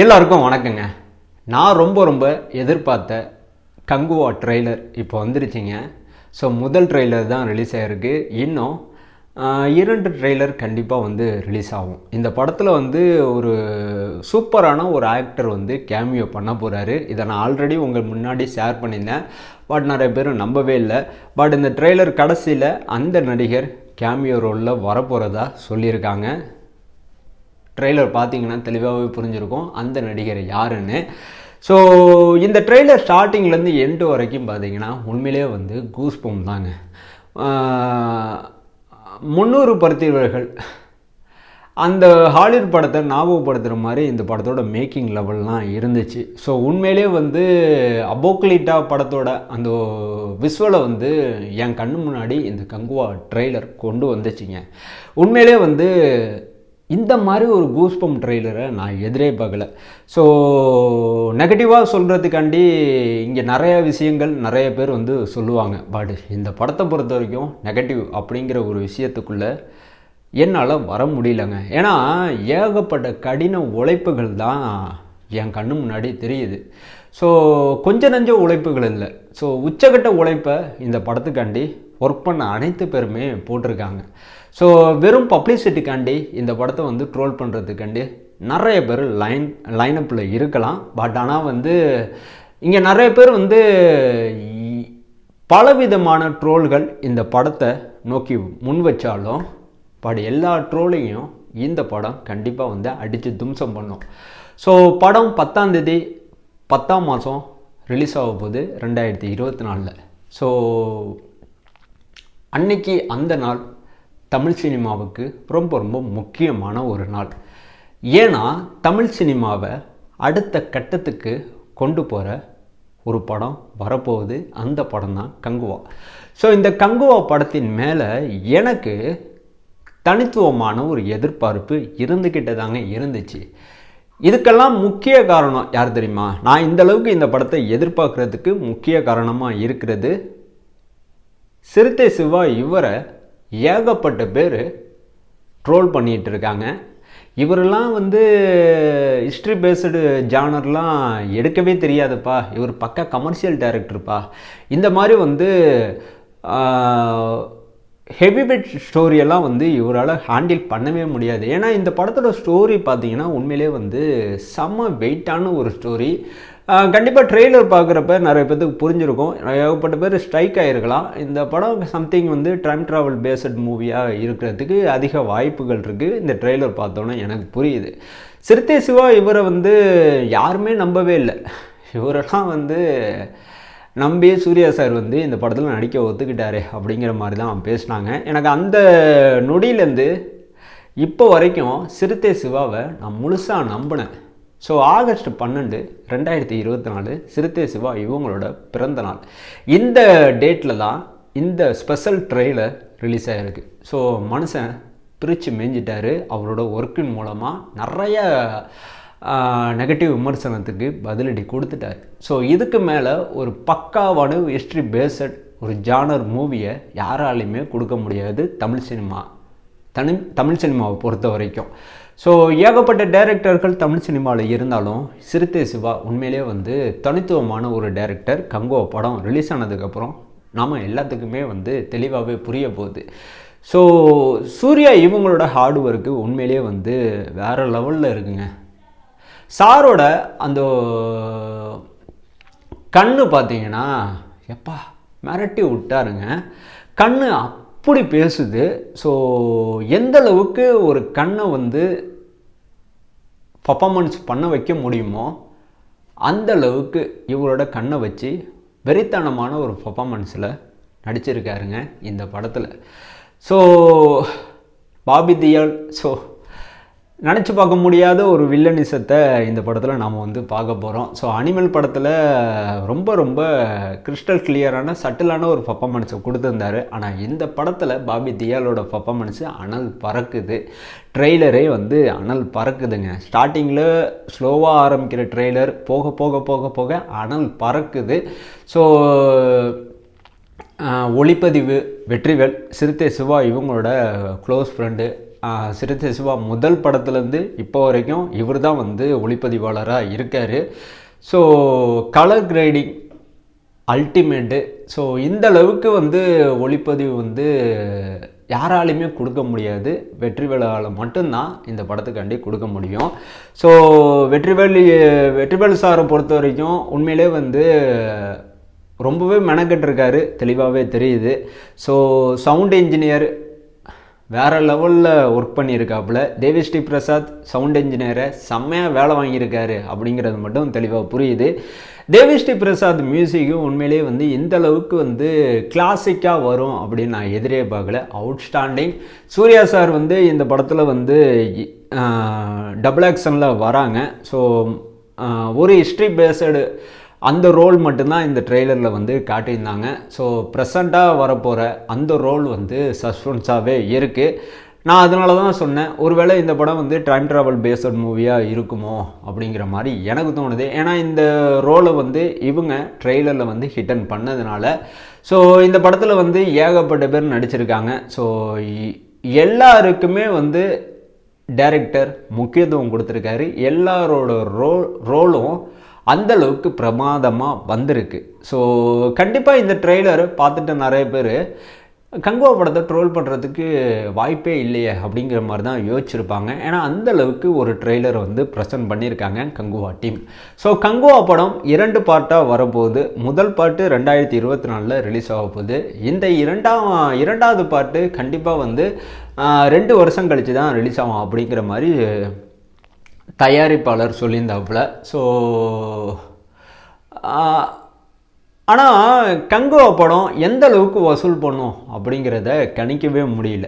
எல்லாருக்கும் வணக்கங்க. நான் ரொம்ப ரொம்ப எதிர்பார்த்த கங்குவா ட்ரெய்லர் இப்போ வந்துருச்சுங்க. ஸோ முதல் ட்ரெய்லர் தான் ரிலீஸ் ஆகிருக்கு இன்னும் இரண்டு ட்ரெய்லர் கண்டிப்பாக வந்து ரிலீஸ் ஆகும். இந்த படத்தில் வந்து ஒரு சூப்பரான ஒரு ஆக்டர் வந்து கேமியோ பண்ண போகிறாரு இதை நான் ஆல்ரெடி உங்கள் முன்னாடி ஷேர் பண்ணியிருந்தேன். பட் நிறைய பேர் நம்பவே இல்லை. பட் இந்த ட்ரெய்லர் கடைசியில் அந்த நடிகர் கேமியோ ரோலில் வரப்போகிறதா சொல்லியிருக்காங்க. ட்ரெய்லர் பார்த்தீங்கன்னா தெளிவாகவே புரிஞ்சிருக்கும். அந்த நடிகர் யாருன்னு? ஸோ இந்த ட்ரெய்லர் ஸ்டார்டிங்லேருந்து எண்டு வரைக்கும் பார்த்தீங்கன்னா உண்மையிலே வந்து கூஸ்பம் தாங்க. முந்நூறு பருத்தியவர்கள் அந்த ஹாலிவுட் படத்தை ஞாபகப்படுத்துகிற மாதிரி இந்த படத்தோட மேக்கிங் லெவல்லாம் இருந்துச்சு. ஸோ உண்மையிலே வந்து அபோக்லிட்டா படத்தோட அந்த விஸ்வலை வந்து என் கண்ணு முன்னாடி இந்த கங்குவா ட்ரெய்லர் கொண்டு வந்துச்சுங்க. உண்மையிலே வந்து இந்த மாதிரி ஒரு கூஸ்பம் ட்ரெய்லரை நான் எதிரே பார்க்கல. ஸோ நெகட்டிவாக சொல்கிறதுக்காண்டி இங்கே நிறைய விஷயங்கள் நிறைய பேர் வந்து சொல்லுவாங்க. பட் இந்த படத்தை பொறுத்த வரைக்கும் நெகட்டிவ் அப்படிங்கிற ஒரு விஷயத்துக்குள்ளே என்னால் வர முடியலங்க. ஏன்னா ஏகப்பட்ட கடின உழைப்புகள் தான் என் கண்ணு முன்னாடி தெரியுது. ஸோ கொஞ்ச நஞ்ச உழைப்புகள் இல்லை. ஸோ உச்சக்கட்ட உழைப்பை இந்த படத்துக்காண்டி ஒர்க் பண்ண அனைத்து பேருமே போட்டிருக்காங்க. ஸோ வெறும் பப்ளிசிட்டிக்காண்டி இந்த படத்தை வந்து ட்ரோல் பண்ணுறதுக்காண்டி நிறைய பேர் லைன் லைனப்பில் இருக்கலாம். பட் ஆனால் வந்து இங்கே நிறைய பேர் வந்து பலவிதமான ட்ரோல்கள் இந்த படத்தை நோக்கி முன் வச்சாலும் பட் எல்லா ட்ரோலையும் இந்த படம் கண்டிப்பாக வந்து அடித்து தும்சம் பண்ணும். ஸோ படம் பத்தாம் தேதி பத்தாம் மாதம் ரிலீஸ் ஆக போகுது ரெண்டாயிரத்தி இருபத்தி நாலில். ஸோ அன்னைக்கு அந்த நாள் தமிழ் சினிமாவுக்கு ரொம்ப ரொம்ப முக்கியமான ஒரு நாள். ஏன்னா தமிழ் சினிமாவை அடுத்த கட்டத்துக்கு கொண்டு போகிற ஒரு படம் வரப்போகுது. அந்த படம் தான் கங்குவா. ஸோ இந்த கங்குவா படத்தின் மேலே எனக்கு தனித்துவமான ஒரு எதிர்பார்ப்பு இருந்துக்கிட்டே தாங்க இருந்துச்சு. இதுக்கெல்லாம் முக்கிய காரணம் யார் தெரியுமா? நான் இந்த அளவுக்கு இந்த படத்தை எதிர்பார்க்கறதுக்கு முக்கிய காரணமாக இருக்கிறது சிறுத்தை சிவா இவரை ஏகப்பட்ட பேர் ட்ரோல் பண்ணிகிட்டு இருக்காங்க. இவரெல்லாம் வந்து ஹிஸ்ட்ரி பேஸ்டு ஜானர்லாம் எடுக்கவே தெரியாதுப்பா. இவர் பக்கா கமர்ஷியல் டைரக்டர்ப்பா இந்த மாதிரி வந்து ஹெவி பெட் ஸ்டோரியெல்லாம் வந்து இவரால் ஹேண்டில் பண்ணவே முடியாது. ஏன்னா இந்த படத்தோட ஸ்டோரி பார்த்தீங்கன்னா உண்மையிலே வந்து செம்ம வெயிட்டான ஒரு ஸ்டோரி கண்டிப்பாக ட்ரெய்லர் பார்க்குறப்ப நிறைய பேத்துக்கு புரிஞ்சிருக்கும். ஏகப்பட்ட பேர் ஸ்ட்ரைக் ஆகிருக்கலாம் இந்த படம் சம்திங் வந்து டைம் ட்ராவல் பேஸ்ட் மூவியாக இருக்கிறதுக்கு அதிக வாய்ப்புகள் இருக்குது இந்த ட்ரெய்லர் பார்த்தோன்னே எனக்கு புரியுது. சிறுத்தை சிவா இவரை வந்து யாருமே நம்பவே இல்லை. இவரெல்லாம் வந்து நம்பி சூர்யா சார் வந்து இந்த படத்தில் நடிக்க ஒத்துக்கிட்டாரு அப்படிங்கிற மாதிரி தான் பேசினாங்க. எனக்கு அந்த நொடியிலேருந்து இப்போ வரைக்கும் சிறுத்தை சிவாவை நான் முழுசாக நம்பினேன். ஸோ ஆகஸ்ட் பன்னெண்டு ரெண்டாயிரத்தி இருபத்தி நாலு சிறுத்தை சிவா இவங்களோட பிறந்த நாள். இந்த டேட்டில் தான் இந்த ஸ்பெஷல் ட்ரெயிலர் ரிலீஸ் ஆகிருக்கு ஸோ மனுஷன் பிரித்து மேஞ்சிட்டாரு அவரோட ஒர்க்கின் மூலமாக நிறைய நெகட்டிவ் விமர்சனத்துக்கு பதிலடி கொடுத்துட்டார். ஸோ இதுக்கு மேலே ஒரு பக்காவான ஹிஸ்ட்ரி பேஸட் ஒரு ஜானர் மூவியை யாராலையுமே கொடுக்க முடியாது தமிழ் சினிமா தனி தமிழ் சினிமாவை பொறுத்த வரைக்கும். ஸோ ஏகப்பட்ட டைரக்டர்கள் தமிழ் சினிமாவில் இருந்தாலும் சிறுத்தை சிவா உண்மையிலே வந்து தனித்துவமான ஒரு டைரக்டர் கங்கோ படம் ரிலீஸ் ஆனதுக்கப்புறம் நாம் எல்லாத்துக்குமே வந்து தெளிவாகவே புரிய போகுது. ஸோ சூர்யா இவங்களோட ஹார்ட் ஒர்க்கு உண்மையிலேயே வந்து வேறு லெவலில் இருக்குங்க. சாரோட அந்த கண்ணு பார்த்தீங்கன்னா எப்பா மிரட்டி விட்டாருங்க. கண்ணு அப்படி பேசுது. ஸோ எந்த அளவுக்கு ஒரு கண்ணை வந்து பர்ஃபாமன்ஸ் பண்ண வைக்க முடியுமோ அந்த அளவுக்கு இவரோட கண்ணை வச்சு வெறித்தனமான ஒரு பர்ஃபாமன்ஸில் நடிச்சிருக்காருங்க இந்த படத்தில். ஸோ பாபி தியால் ஸோ நினச்சி பார்க்க முடியாத ஒரு வில்லனிசத்தை இந்த படத்தில் நாம் வந்து பார்க்க போகிறோம் ஸோ அனிமல் படத்தில் ரொம்ப ரொம்ப கிறிஸ்டல் கிளியரான சட்டிலான ஒரு பர்ஃபாமன்ஸை கொடுத்துருந்தாரு. ஆனால் இந்த படத்தில் பாபி தியாலோட பர்ஃபாமன்ஸு அனல் பறக்குது. ட்ரெய்லரே வந்து அனல் பறக்குதுங்க. ஸ்டார்டிங்கில் ஸ்லோவாக ஆரம்பிக்கிற ட்ரெய்லர் போக போக போக போக அனல் பறக்குது. ஸோ ஒளிப்பதிவு வெற்றிவேல் சிறுத்தை சிவா இவங்களோட க்ளோஸ் ஃப்ரெண்டு சிறுத்தை சிவா முதல் படத்துலேருந்து இப்போ வரைக்கும் இவர் தான் வந்து ஒளிப்பதிவாளராக இருக்கார். So colour grading ultimate so இந்த அளவுக்கு வந்து ஒளிப்பதிவு வந்து யாராலையுமே கொடுக்க முடியாது. வெற்றிவேலால் மட்டும்தான் இந்த படத்துக்காண்டி கொடுக்க முடியும். ஸோ வெற்றிவேல் வெற்றிவேல் சாரை பொறுத்த வரைக்கும் உண்மையிலே வந்து ரொம்பவே மெனக்கெட்டிருக்காரு. தெளிவாகவே தெரியுது. ஸோ சவுண்ட் இன்ஜினியர் வேறு லெவலில் ஒர்க் பண்ணியிருக்காப்புல. தேவிஸ்ரீ பிரசாத் சவுண்ட் இன்ஜினியரை செம்மையாக வேலை வாங்கியிருக்காரு அப்படிங்கிறது மட்டும் தெளிவாக புரியுது. தேவிஸ்ரீ பிரசாத் மியூசிக்கும் உண்மையிலேயே வந்து இந்த அளவுக்கு வந்து கிளாசிக்காக வரும் அப்படின்னு நான் எதிரே பார்க்கல. அவுட்ஸ்டாண்டிங் சூர்யா சார் வந்து இந்த படத்தில் வந்து டபுள் ஆக்ஷனில் வராங்க. ஸோ ஒரு ஹிஸ்ட்ரி பேஸ்டு அந்த ரோல் மட்டும்தான் இந்த ட்ரெய்லரில் வந்து காட்டியிருந்தாங்க. ஸோ ப்ரெசண்ட்டாக வரப்போகிற அந்த ரோல் வந்து சஸ்பென்ஸாகவே இருக்குது நான் அதனால தான் சொன்னேன் ஒருவேளை இந்த படம் வந்து டைம் ட்ராவல் பேஸ்ட் மூவியாக இருக்குமோ அப்படிங்கிற மாதிரி எனக்கு தோணுது. ஏன்னா இந்த ரோலை வந்து இவங்க ட்ரெய்லரில் வந்து ஹிட்டன் பண்ணதுனால ஸோ இந்த படத்தில் வந்து ஏகப்பட்ட பேர் நடிச்சிருக்காங்க. ஸோ எல்லாருக்குமே வந்து டைரக்டர் முக்கியத்துவம் கொடுத்துருக்காரு. எல்லாரோட ரோ ரோலும் அந்தளவுக்கு பிரமாதமாக வந்திருக்கு. ஸோ கண்டிப்பாக இந்த ட்ரெய்லர் பார்த்துட்டு நிறைய பேர் கங்குவா படத்தை ட்ரோல் பண்ணுறதுக்கு வாய்ப்பே இல்லையே அப்படிங்கிற மாதிரி தான் யோசிச்சிருப்பாங்க. ஏன்னா அந்த அளவுக்கு ஒரு ட்ரெய்லர் வந்து ப்ரெசென்ட் பண்ணியிருக்காங்க கங்குவா டீம் ஸோ கங்குவா படம் இரண்டு பார்ட்டாக வரப்போகுது. முதல் பாட்டு ரெண்டாயிரத்தி இருபத்தி நாலில் ரிலீஸ் ஆக போகுது. இந்த இரண்டாம் இரண்டாவது பாட்டு கண்டிப்பாக வந்து ரெண்டு வருஷம் கழித்து தான் ரிலீஸ் ஆகும் அப்படிங்கிற மாதிரி தயாரிப்பாளர் சொல்லியிருந்தாப்புல. ஸோ ஆனால் கங்குவா படம் எந்த அளவுக்கு வசூல் பண்ணும் அப்படிங்கிறத கணிக்கவே முடியல.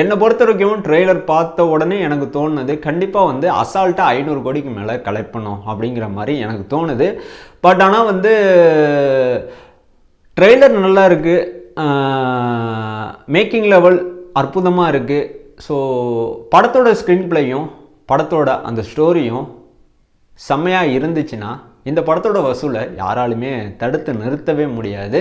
என்னை பொறுத்த வரைக்கும் ட்ரெய்லர் பார்த்த உடனே எனக்கு தோணுது கண்டிப்பாக வந்து அசால்ட்டாக ஐநூறு கோடிக்கு மேலே கலெக்ட் பண்ணும் அப்படிங்கிற மாதிரி எனக்கு தோணுது. பட் ஆனால் வந்து ட்ரெய்லர் நல்லா இருக்குது மேக்கிங் லெவல் அற்புதமாக இருக்குது ஸோ படத்தோட ஸ்க்ரீன் பிளேயும் படத்தோட அந்த ஸ்டோரியும் செம்மையாக இருந்துச்சுன்னா இந்த படத்தோட வசூலை யாராலுமே தடுத்து நிறுத்தவே முடியாது.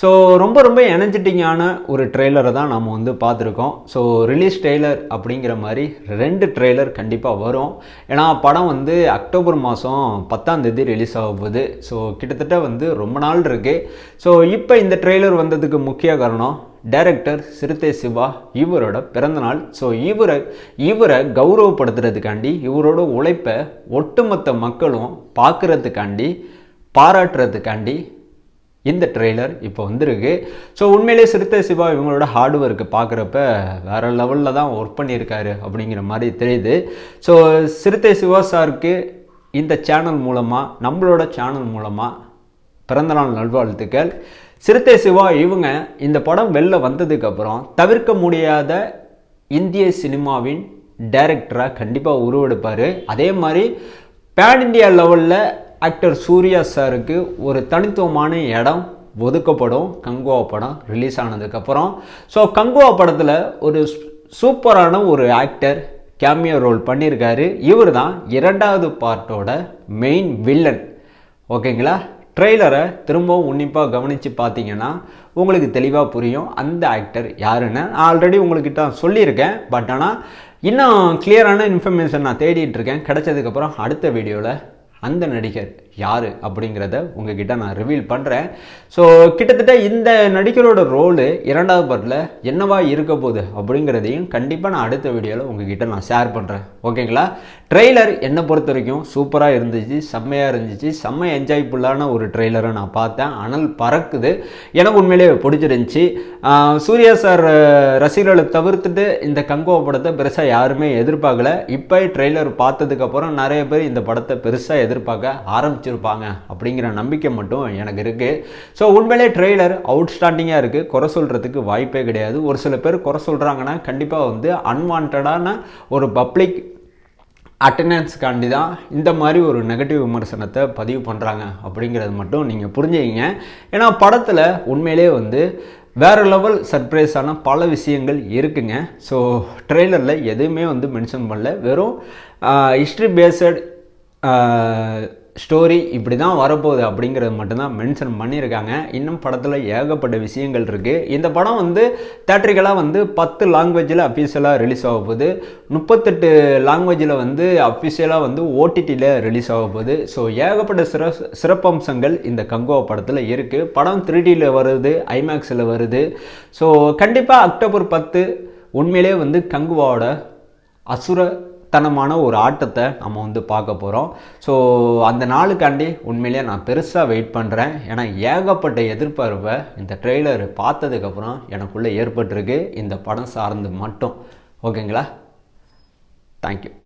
ஸோ ரொம்ப ரொம்ப எனர்ஜெட்டிக்கான ஒரு ட்ரெய்லரை தான் நம்ம வந்து பார்த்துருக்கோம். ஸோ ரிலீஸ் ட்ரெய்லர் அப்படிங்கிற மாதிரி ரெண்டு ட்ரெய்லர் கண்டிப்பாக வரும். ஏன்னா படம் வந்து அக்டோபர் மாதம் பத்தாம் தேதி ரிலீஸ் ஆக போகுது. ஸோ கிட்டத்தட்ட வந்து ரொம்ப நாள் இருக்குது ஸோ இப்போ இந்த ட்ரெய்லர் வந்ததுக்கு முக்கிய காரணம் டைரக்டர் சிறுத்தை சிவா இவரோட பிறந்தநாள். ஸோ இவரை இவரை கௌரவப்படுத்துறதுக்காண்டி இவரோட உழைப்பை ஒட்டுமொத்த மக்களும் பார்க்குறதுக்காண்டி பாராட்டுறதுக்காண்டி இந்த ட்ரெய்லர் இப்போ வந்திருக்கு. ஸோ உண்மையிலே சிறுத்தை சிவா இவங்களோட ஹார்ட் ஒர்க்கு பார்க்குறப்ப வேறு லெவலில் தான் ஒர்க் பண்ணியிருக்காரு அப்படிங்கிற மாதிரி தெரியுது. ஸோ சிறுத்தை சிவா சாருக்கு இந்த சேனல் மூலமாக நம்மளோட சேனல் மூலமாக பிறந்தநாள் நல்வாழ்த்துக்கள். சிறுத்தை சிவா இவங்க இந்த படம் வெளில வந்ததுக்கப்புறம் தவிர்க்க முடியாத இந்திய சினிமாவின் டைரக்டராக கண்டிப்பாக உருவெடுப்பார். அதே மாதிரி பேன் இண்டியா லெவலில் ஆக்டர் சூர்யா சாருக்கு ஒரு தனித்துவமான இடம் ஒதுக்கப்படும். கங்குவா படம் ரிலீஸ் ஆனதுக்கப்புறம் ஸோ கங்குவா படத்தில் ஒரு சூப்பரான ஒரு ஆக்டர் கேமியோ ரோல் பண்ணியிருக்காரு இவர் தான் இரண்டாவது பார்ட்டோட மெயின் வில்லன் ஓகேங்களா ட்ரெய்லரை திரும்பவும் உன்னிப்பாக கவனித்து பார்த்தீங்கன்னா உங்களுக்கு தெளிவாக புரியும் அந்த ஆக்டர் யாருன்னு. நான் ஆல்ரெடி உங்கள்கிட்ட சொல்லியிருக்கேன் பட் ஆனால் இன்னும் கிளியரான இன்ஃபர்மேஷன் நான் தேடிட்டு இருக்கேன் கிடைச்சதுக்கப்புறம் அடுத்த வீடியோவில் அந்த நடிகர் யார் அப்படிங்கிறத உங்ககிட்ட நான் ரிவீல் பண்ணுறேன் ஸோ கிட்டத்தட்ட இந்த நடிகரோட ரோலு இரண்டாவது பாட்டில் என்னவா இருக்க போகுது அப்படிங்கிறதையும் கண்டிப்பாக நான் அடுத்த வீடியோவில் உங்ககிட்ட நான் ஷேர் பண்ணுறேன் ஓகேங்களா ட்ரெய்லர் என்னை பொறுத்த வரைக்கும் சூப்பராக இருந்துச்சு செம்மையாக இருந்துச்சு. செம்ம என்ஜாய்ஃபுல்லான ஒரு ட்ரெய்லரை நான் பார்த்தேன். அனல் பறக்குது. எனக்கு உண்மையிலே பிடிச்சிருந்துச்சி. சூர்யா சார் ரசிகர்களை தவிர்த்துட்டு இந்த கங்கோ படத்தை பெருசாக யாருமே எதிர்பார்க்கல. இப்போ ட்ரெய்லர் பார்த்ததுக்கப்புறம் நிறைய பேர் இந்த படத்தை பெருசாக எதிர்பார்க்க ஆரம்பிச்சிருப்பாங்க அப்படிங்கிற நம்பிக்கை மட்டும் எனக்கு இருக்குது ஸோ உண்மையிலே ட்ரெய்லர் அவுட்ஸ்டாண்டிங்காக இருக்குது குறை சொல்கிறதுக்கு வாய்ப்பே கிடையாது. ஒரு சில பேர் குறை சொல்கிறாங்கன்னா கண்டிப்பாக வந்து அன்வான்டான ஒரு பப்ளிக் அட்டண்டன்ஸ்க்காண்டி தான் இந்த மாதிரி ஒரு நெகட்டிவ் விமர்சனத்தை பதிவு பண்ணுறாங்க அப்படிங்கிறது மட்டும் நீங்கள் புரிஞ்சுக்கிங்க. ஏன்னா படத்தில் உண்மையிலே வந்து வேறு லெவல் சர்ப்ரைஸான பல விஷயங்கள் இருக்குங்க. ஸோ ட்ரெய்லரில் எதுவுமே வந்து மென்ஷன் பண்ணல. வெறும் ஹிஸ்ட்ரி பேஸ்டு ஸ்டோரி இப்படி தான் வரப்போகுது அப்படிங்கிறது மட்டும்தான் மென்ஷன் பண்ணியிருக்காங்க. இன்னும் படத்தில் ஏகப்பட்ட விஷயங்கள் இருக்குது இந்த படம் வந்து தேட்ரிக்கலாக வந்து பத்து லாங்குவேஜில் அஃபீஷியலாக ரிலீஸ் ஆக போகுது. முப்பத்தெட்டு லாங்குவேஜில் வந்து அஃபிஷியலாக வந்து ஓடிடியில் ரிலீஸ் ஆக போகுது. ஸோ ஏகப்பட்ட சிற சிறப்பம்சங்கள் இந்த கங்குவா படத்தில் இருக்குது படம் த்ரீடியில் வருது ஐமேக்ஸில் வருது. ஸோ கண்டிப்பாக அக்டோபர் பத்து உண்மையிலே வந்து கங்குவாவோட அசுர தனமான ஒரு ஆட்டத்தை நம்ம வந்து பார்க்க போகிறோம் ஸோ அந்த நாளுக்காண்டி உண்மையிலேயே நான் பெருசாக வெயிட் பண்ணுறேன் ஏன்னா ஏகப்பட்ட எதிர்பார்ப்பை இந்த ட்ரெய்லர் பார்த்ததுக்கப்புறம் எனக்குள்ளே ஏற்பட்டிருக்கு. இந்த படம் சார்ந்து மட்டும். ஓகேங்களா தேங்க்யூ